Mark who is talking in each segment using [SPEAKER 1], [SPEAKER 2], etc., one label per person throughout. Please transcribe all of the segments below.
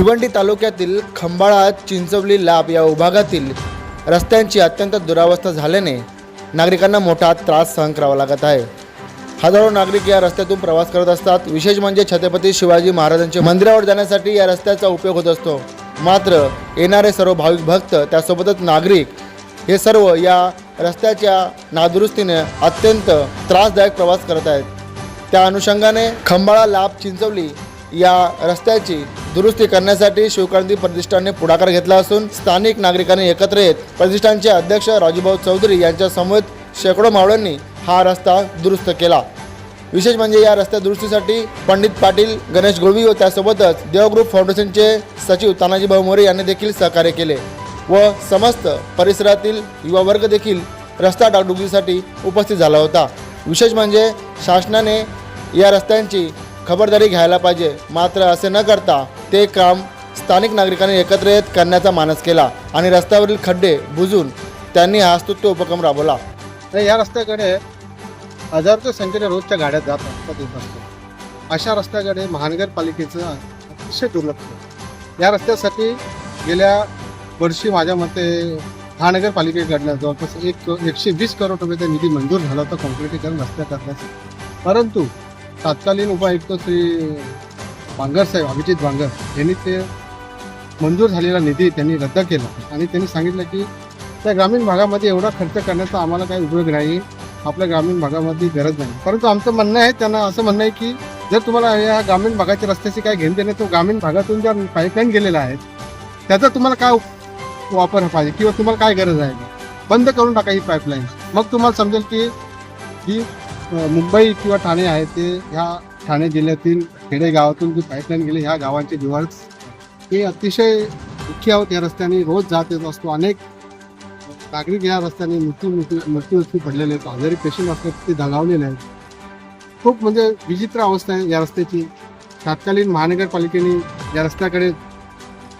[SPEAKER 1] भिवंडी तालुक्यातील खंबाळा चिंचवली लाभ या विभागातील रस्त्यांची अत्यंत दुरावस्था झाल्याने नागरिकांना मोठा त्रास सहन करावा लागत आहे. हजारो नागरिक या रस्त्यातून प्रवास करत असतात. विशेष म्हणजे छत्रपती शिवाजी महाराजांच्या मंदिरावर जाण्यासाठी या रस्त्याचा उपयोग होत असतो. मात्र येणारे सर्व भाविक भक्त त्यासोबतच नागरिक हे सर्व या रस्त्याच्या नादुरुस्तीने अत्यंत त्रासदायक प्रवास करत आहेत. त्या अनुषंगाने खंबाळा लाभ चिंचवली या रस्त्याची दुरुस्ती करण्यासाठी शिवक्रांती प्रतिष्ठानने पुढाकार घेतला असून स्थानिक नागरिकांनी एकत्र येत प्रतिष्ठानचे अध्यक्ष राजूभाऊ चौधरी यांच्या समवेत शेकडो मावळ्यांनी हा रस्ता दुरुस्त केला. विशेष म्हणजे या रस्त्या दुरुस्तीसाठी पंडित पाटील गणेश गुळवी व त्यासोबतच देवग्रुप फाउंडेशनचे सचिव तानाजीभाऊ मोरे यांनी देखील सहकार्य केले व समस्त परिसरातील युवा वर्ग देखील रस्ता डागडुगीसाठी उपस्थित झाला होता. विशेष म्हणजे शासनाने या रस्त्यांची खबरदारी घ्यायला पाहिजे मात्र असे न करता ते काम स्थानिक नागरिकांनी एकत्र येत करण्याचा मानस केला आणि रस्त्यावरील खड्डे बुजून त्यांनी हा स्तुत्य उपक्रम राबवला.
[SPEAKER 2] तर या रस्त्याकडे हजारोच्या संख्येने रोजच्या गाड्या जात असतात येत असतात. अशा रस्त्याकडे महानगरपालिकेचं अतिशय दुर्लक्ष या रस्त्यासाठी गेल्या वर्षी माझ्या मते महानगरपालिकेकडनं जवळपास एक एकशे वीस करोड रुपयाचा निधी मंजूर झाला होता कॉन्क्रिटीकरण रस्त्या करण्यासाठी. परंतु तत्कालीन उपायुक्त श्री भांगरसाहेब अभिजित भांगर यांनी ते मंजूर झालेला निधी त्यांनी रद्द केला. आणि त्यांनी सांगितलं की त्या ग्रामीण भागामध्ये एवढा खर्च करण्याचा आम्हाला काही उपयोग नाही आपल्या ग्रामीण भागामध्ये गरज नाही. परंतु आमचं म्हणणं आहे त्यांना असं म्हणणं आहे की जर तुम्हाला या ग्रामीण भागाच्या रस्त्याची काय घेणं देणे तो ग्रामीण भागातून ज्या पाईपलाईन गेलेला आहेत त्याचा तुम्हाला काय वापर पाहिजे किंवा तुम्हाला काय गरज आहे? बंद करून टाका ही पाईपलाईन मग तुम्हाला समजेल की ही मुंबई किंवा ठाणे आहे ते ह्या ठाणे जिल्ह्यातील खेडेगावातून जी पाईपलाईन गेली ह्या गावांचे दिवाळ हे अतिशय दुःखी आहोत या रस्त्याने. रोज जात येत असतो. अनेक नागरिक या रस्त्याने मृत्यू मृत्यू पडलेले आहेत. आजारी पेशंट असतात ते दगावलेले आहेत. खूप म्हणजे विचित्र अवस्था आहे या रस्त्याची. तात्कालीन महानगरपालिकेने या रस्त्याकडे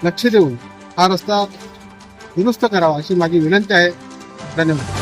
[SPEAKER 2] लक्ष देऊन हा रस्ता दुरुस्त करावा अशी माझी विनंती आहे. धन्यवाद.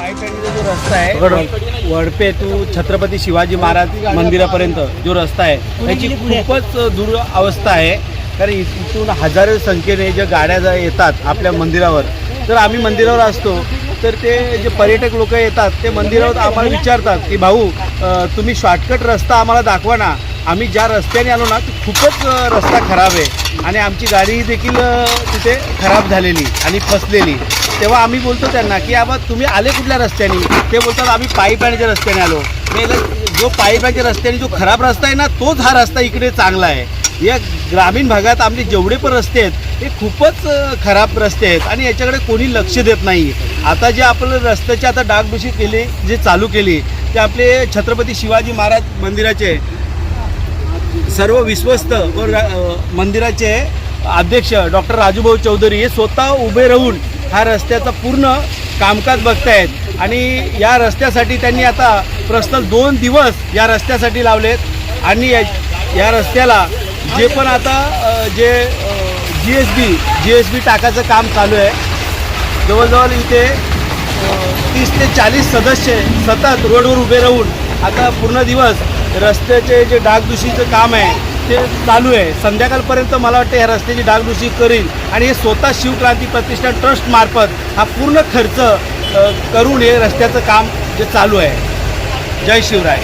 [SPEAKER 3] जो रस्ता आहे वडपे टू छत्रपती शिवाजी महाराज मंदिरापर्यंत जो रस्ता आहे त्याची खूपच दूर अवस्था आहे. कारण इथून हजारो संख्येने ज्या गाड्या येतात आपल्या मंदिरावर. तर आम्ही मंदिरावर असतो तर ते जे पर्यटक लोक येतात ते मंदिरावर आम्हाला विचारतात की भाऊ तुम्ही शॉर्टकट रस्ता आम्हाला दाखवा ना. आम्ही ज्या रस्त्याने आलो ना तो खूपच रस्ता खराब आहे. आणि आमची गाडी देखील तिथे खराब झालेली आणि फसलेली. तेव्हा आम्ही बोलतो त्यांना की आबा तुम्ही आले कुठल्या रस्त्याने? ते बोलतात आम्ही पाईपाण्याच्या रस्त्याने आलो. जो पाईपाच्या रस्त्याने जो खराब रस्ता आहे ना तोच हा रस्ता इकडे चांगला आहे. या ग्रामीण भागात आमचे जेवढे पण रस्ते आहेत हे खूपच खराब रस्ते आहेत आणि याच्याकडे कोणी लक्ष देत नाही. आता जे आपलं रस्त्याची आता डागडुशी केली जे चालू केली ते आपले छत्रपती शिवाजी महाराज मंदिराचे सर्व विश्वस्त व मंदिराचे अध्यक्ष डॉक्टर राजूभाऊ चौधरी हे स्वतः उभे राहून हा रस्त्याचा पूर्ण कामकाज बघतायत. आणि या रस्त्यासाठी त्यांनी आता प्रश्न दोन दिवस या रस्त्यासाठी लावलेत. आणि या रस्त्याला जे पण आता जे जी एस बी जी एस बी टाकाचं काम चालू आहे. जवळजवळ इथे तीस ते चाळीस सदस्य सतत रोडवर उभे राहून आता पूर्ण दिवस रस्त्याचे जे डागदुशीचं काम आहे ते चालू आहे. संध्याकाळपर्यंत मला वाटतं या रस्त्याची डागडुशी करील आणि हे स्वतः शिवक्रांती प्रतिष्ठान ट्रस्टमार्फत हा पूर्ण खर्च करून हे रस्त्याचं काम जे चालू आहे. जय शिवराय.